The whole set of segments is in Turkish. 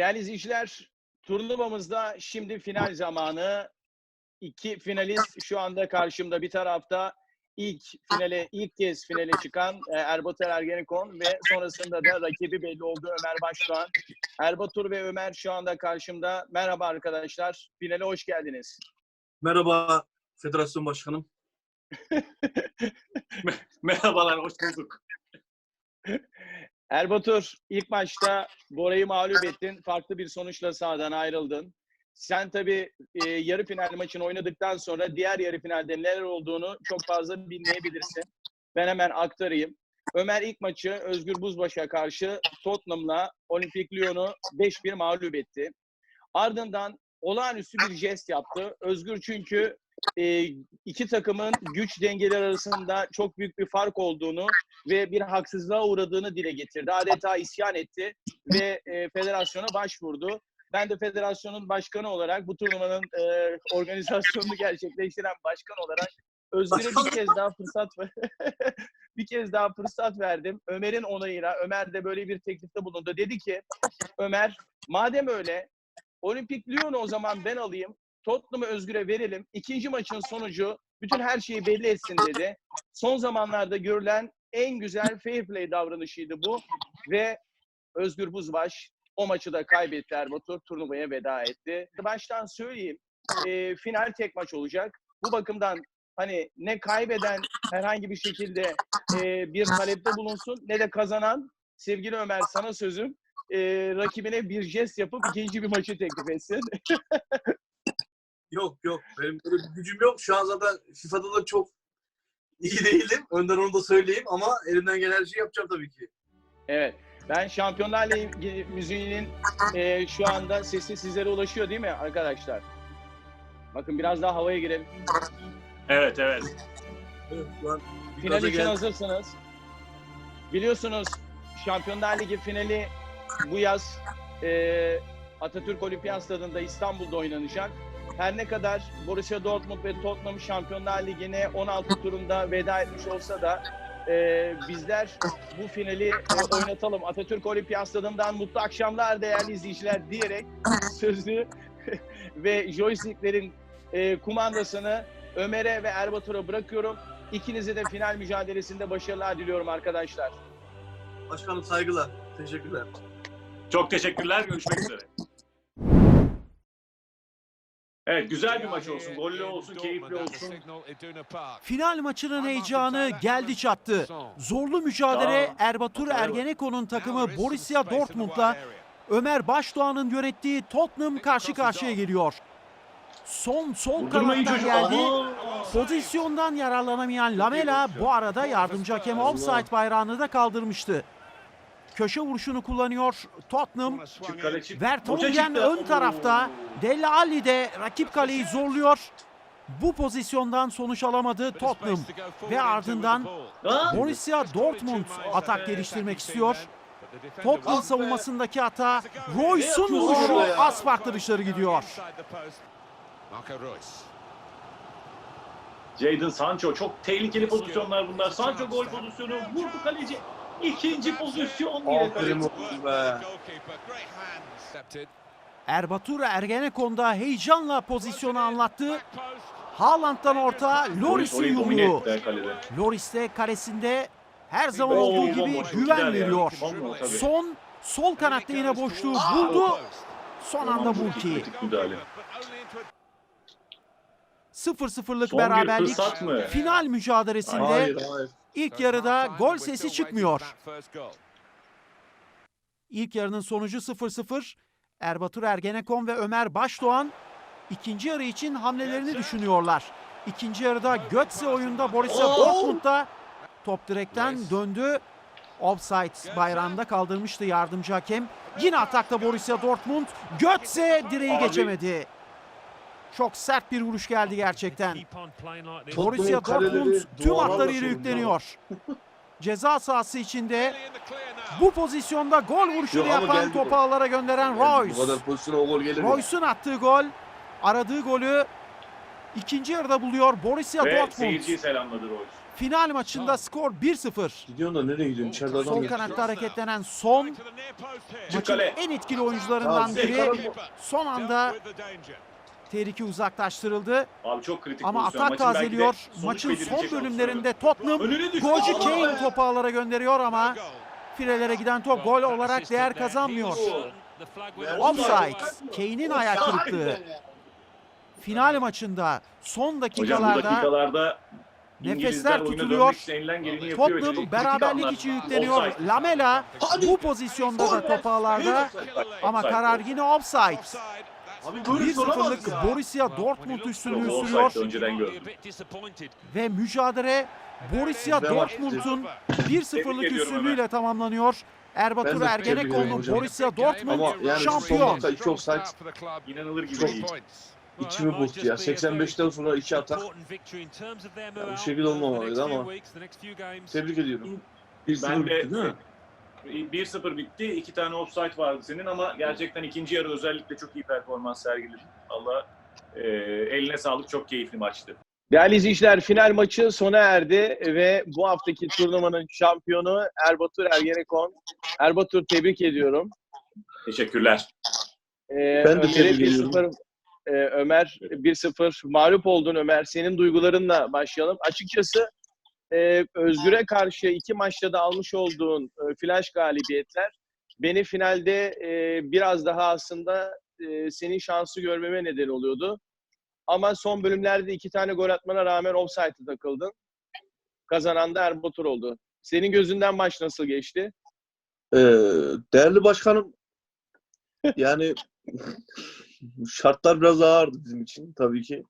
Değerli izleyiciler, turnuvamızda şimdi final zamanı. İki finalist şu anda karşımda. Bir tarafta ilk finale, ilk kez finale çıkan e, Erbatur Ergenekon ve sonrasında da rakibi belli oldu Ömer Başdoğan. Erbatur ve Ömer şu anda karşımda. Merhaba arkadaşlar, finale hoş geldiniz. Merhaba Federasyon Başkanım. Merhabalar, hoş bulduk. Erbatur, ilk maçta Bora'yı mağlup ettin. Farklı bir sonuçla sahadan ayrıldın. Sen tabii e, yarı final maçını oynadıktan sonra diğer yarı finalde neler olduğunu çok fazla bilmeyebilirsin. Ben hemen aktarayım. Ömer ilk maçı Özgür Buzbaş'a karşı Tottenham'la Olimpik Lyon'u 5-1 mağlup etti. Ardından olağanüstü bir jest yaptı. Özgür çünkü e, iki takımın güç dengeleri arasında çok büyük bir fark olduğunu ve bir haksızlığa uğradığını dile getirdi. Adeta isyan etti ve e, federasyona başvurdu. Ben de federasyonun başkanı olarak bu turnuvanın e, organizasyonunu gerçekleştiren başkan olarak Özgür'e bir kez daha fırsat bir kez daha fırsat verdim. Ömer'in onayıyla Ömer de böyle bir teklifte bulundu. Dedi ki Ömer madem öyle Olimpik Lyon'u o zaman ben alayım. Tottenham'ı Özgür'e verelim. İkinci maçın sonucu bütün her şeyi belli etsin dedi. Son zamanlarda görülen en güzel fair play davranışıydı bu. Ve Özgür Buzbaş o maçı da kaybetti Erbatur. Turnuvaya veda etti. Baştan söyleyeyim. e, final tek maç olacak. Bu bakımdan hani ne kaybeden herhangi bir şekilde e, bir talepte bulunsun ne de kazanan sevgili Ömer sana sözüm e, rakibine bir jest yapıp ikinci bir maçı teklif etsin. Yok yok benim böyle bir gücüm yok. Şu an zaten FIFA'da da çok iyi değilim. Önden onu da söyleyeyim ama elimden gelen her şeyi yapacağım tabii ki. Evet. Ben Şampiyonlar Ligi müziğinin e, şu anda sesi sizlere ulaşıyor değil mi arkadaşlar? Bakın biraz daha havaya girelim. Evet, evet. Final için geldim. hazırsınız. Biliyorsunuz Şampiyonlar Ligi finali bu yaz e, Atatürk Olimpiyat Stadı'nda İstanbul'da oynanacak. Her ne kadar Borussia Dortmund ve Tottenham Şampiyonlar Ligi'ne 16 turunda veda etmiş olsa da e, bizler bu finali e, oynatalım. Atatürk Olimpiyat Stadı'ndan mutlu akşamlar değerli izleyiciler diyerek sözü ve joysticklerin e, kumandasını Ömer'e ve Erbatur'a bırakıyorum. İkinize de final mücadelesinde başarılar diliyorum arkadaşlar. Başkanım saygılar. Teşekkürler. Çok teşekkürler, görüşmek üzere. Evet, güzel bir maç olsun, gollü olsun, keyifli olsun. Final maçının heyecanı geldi çattı. Zorlu mücadele. Erbatur Ergenekon'un takımı Borussia Dortmund'la Ömer Başdoğan'ın yönettiği Tottenham karşı karşıya geliyor. Son sol kanattan geldi. Pozisyondan yararlanamayan Lamela bu arada yardımcı hakem offside bayrağını da kaldırmıştı. Köşe vuruşunu kullanıyor Tottenham. Vertonghen ön tarafta. Delle Alli de rakip kaleyi zorluyor. Bu pozisyondan sonuç alamadı Tottenham. Ve ardından! Borussia Dortmund atak geliştirmek istiyor. Tottenham savunmasındaki hata Royce'un vuruşu az farklı dışarı gidiyor. Jadon Sancho çok tehlikeli pozisyonlar bunlar. Sancho gol pozisyonu vurdu kaleci. İkinci pozisyon yine kaleci. oğlum be. Erbatur Ergenekon'da heyecanla pozisyonu anlattı. Haaland'dan orta Loris'in yumruğu. Loris de karesinde her zaman Oo, olduğu gibi güven ya. veriyor. Tabii. Son sol kanatta yine boşluğu buldu. Son anda müdahale. 0-0'lık Son bir beraberlik final mücadelesinde Hayır hayır. İlk yarıda gol sesi çıkmıyor. İlk yarının sonucu 0-0. Erbatur Ergenekon ve Ömer Başdoğan ikinci yarı için hamlelerini düşünüyorlar. İkinci yarıda Götze oyunda Borussia Oo! Dortmund'da top direkten döndü. Offside bayrağında kaldırmıştı yardımcı hakem. Yine atakta Borussia Dortmund. Götze direği geçemedi. Çok sert bir vuruş geldi gerçekten. Borussia Dortmund tüm hatlarıyla yükleniyor. Ceza sahası içinde bu pozisyonda gol vuruşunu Yok yapan topu ağlara gönderen Bu kadar Royce. pozisyona o gol gelir mi? Royce'un attığı gol aradığı golü ikinci yarıda buluyor Borussia Ve Dortmund. seyirciyi selamladı Royce. Final maçında skor 1-0. Gidiyorsun da nereye gidiyorsun? İçeride adam Sol kanatta hareketlenen Son maçın kale. en etkili oyuncularından biri. Son anda tehlike uzaklaştırıldı Abi çok kritik ama pozisyon. atak Maçın tazeliyor. Maçın son bölümlerinde Tottenham golcü! Kane topu ağlara gönderiyor ama filelere giden top gol olarak değer kazanmıyor. Offside. Kane'in ayak kırıklığı. Final maçında son Hocam bu dakikalarda dakikalarda Nefesler tutuluyor. Tottenham beraberlik anlar. için yükleniyor. Offside. Lamela bu pozisyonda da top ağlarda ama karar yine offside. Abi böyle soramaz 1-0'lık ya. Borussia Dortmund üstünlüğü sürüyor ve mücadele Borussia Dortmund'un 1-0'lık Tebrik ediyorum üstünlüğüyle tamamlanıyor. Erbatur hocam. Borussia Dortmund yani şampiyon. iki offside İnanılır gibi Çok değil. içimi burktu ya. 85'ten sonra iki atak. bu şekilde olmamalıydı ama Tebrik ediyorum. Ben de değil mi? 1-0 bitti. İki tane offside vardı senin ama gerçekten ikinci yarı özellikle çok iyi performans sergiledin. Allah e, eline sağlık. Çok keyifli maçtı. Değerli izleyiciler final maçı sona erdi ve bu haftaki turnuvanın şampiyonu Erbatur Ergenekon. Erbatur tebrik ediyorum. Teşekkürler. Ee, Ben de tebrik 1-0 e, Ömer 1-0 mağlup oldun Ömer. Senin duygularınla başlayalım. Açıkçası e, Özgür'e karşı iki maçta da almış olduğun e, flash galibiyetler beni finalde e, biraz daha aslında e, senin şansı görmeme neden oluyordu. Ama son bölümlerde iki tane gol atmana rağmen offside'e takıldın. Kazanan da Erbatur oldu. Senin gözünden maç nasıl geçti? Ee, değerli başkanım yani şartlar biraz ağırdı bizim için tabii ki.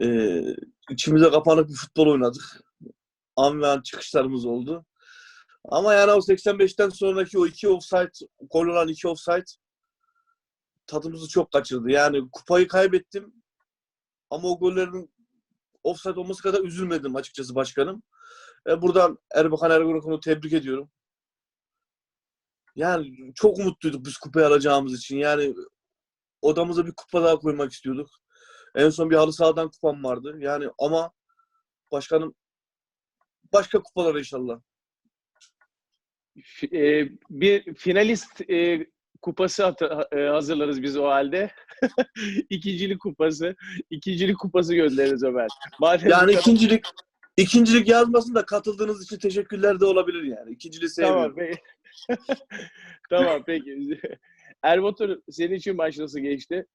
Ee, içimize kapanık bir futbol oynadık. An ve an çıkışlarımız oldu. Ama yani o 85'ten sonraki o iki offside, gol olan iki offside tadımızı çok kaçırdı. Yani kupayı kaybettim ama o gollerin offside olması kadar üzülmedim açıkçası başkanım. E, buradan Erbakan Ergun'u tebrik ediyorum. Yani çok umutluyduk biz kupayı alacağımız için. Yani odamıza bir kupa daha koymak istiyorduk. En son bir halı sahadan kupam vardı. Yani ama başkanım başka kupalar inşallah. F- e, bir finalist e, kupası e, hazırlarız biz o halde. İkincilik kupası. ikincilik kupası göndeririz Ömer. Madem Yani kadar- ikincilik ikincilik yazmasın da katıldığınız için teşekkürler de olabilir yani. İkinciliği sevmiyorum. Tamam peki. tamam peki. Erbatur senin için maç nasıl geçti?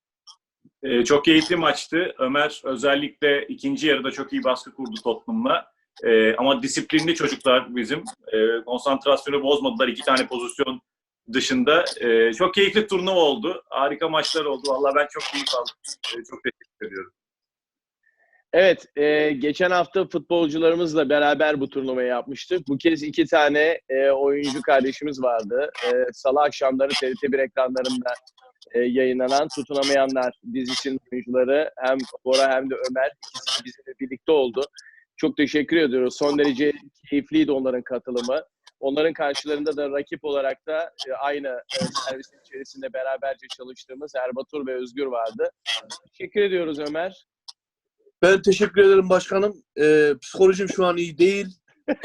Ee, çok keyifli maçtı. Ömer özellikle ikinci yarıda çok iyi baskı kurdu Tottenham'la. Ee, ama disiplinli çocuklar bizim. Ee, konsantrasyonu bozmadılar iki tane pozisyon dışında. Ee, çok keyifli turnuva oldu. Harika maçlar oldu. Vallahi ben çok keyif aldım. Ee, çok teşekkür ediyorum. Evet, e, geçen hafta futbolcularımızla beraber bu turnuvayı yapmıştık. Bu kez iki tane e, oyuncu kardeşimiz vardı. E, Salı akşamları TRT1 ekranlarında e, yayınlanan Tutunamayanlar dizisinin oyuncuları hem Bora hem de Ömer ikisi bizimle birlikte oldu. Çok teşekkür ediyoruz. Son derece keyifliydi onların katılımı. Onların karşılarında da rakip olarak da e, aynı e, servisin içerisinde beraberce çalıştığımız Erbatur ve Özgür vardı. Teşekkür ediyoruz Ömer. Ben teşekkür ederim başkanım. Ee, psikolojim şu an iyi değil.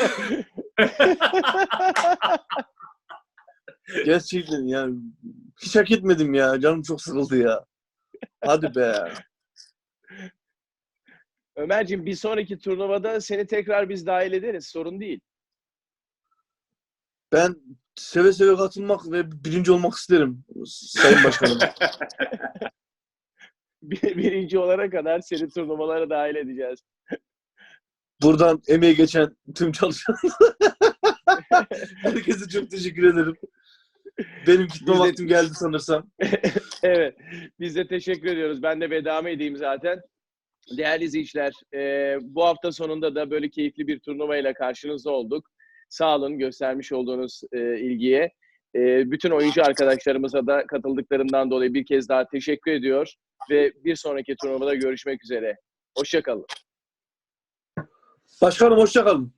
Gerçekten yani hiç hak etmedim ya. Canım çok sıkıldı ya. Hadi be. Ömerciğim bir sonraki turnuvada seni tekrar biz dahil ederiz. Sorun değil. Ben seve seve katılmak ve birinci olmak isterim Sayın Başkanım. Bir- Birinci olana kadar seni turnuvalara dahil edeceğiz. Buradan emeği geçen tüm çalışan herkese çok teşekkür ederim. Benim gitme vaktim geldi sanırsam. Evet. Biz de teşekkür ediyoruz. Ben de vedamı edeyim zaten. Değerli izleyiciler, e, bu hafta sonunda da böyle keyifli bir turnuvayla karşınızda olduk. Sağ olun göstermiş olduğunuz e, ilgiye. E, bütün oyuncu arkadaşlarımıza da katıldıklarından dolayı bir kez daha teşekkür ediyor. Ve bir sonraki turnuvada görüşmek üzere. Hoşçakalın. Başkanım hoşça kalın.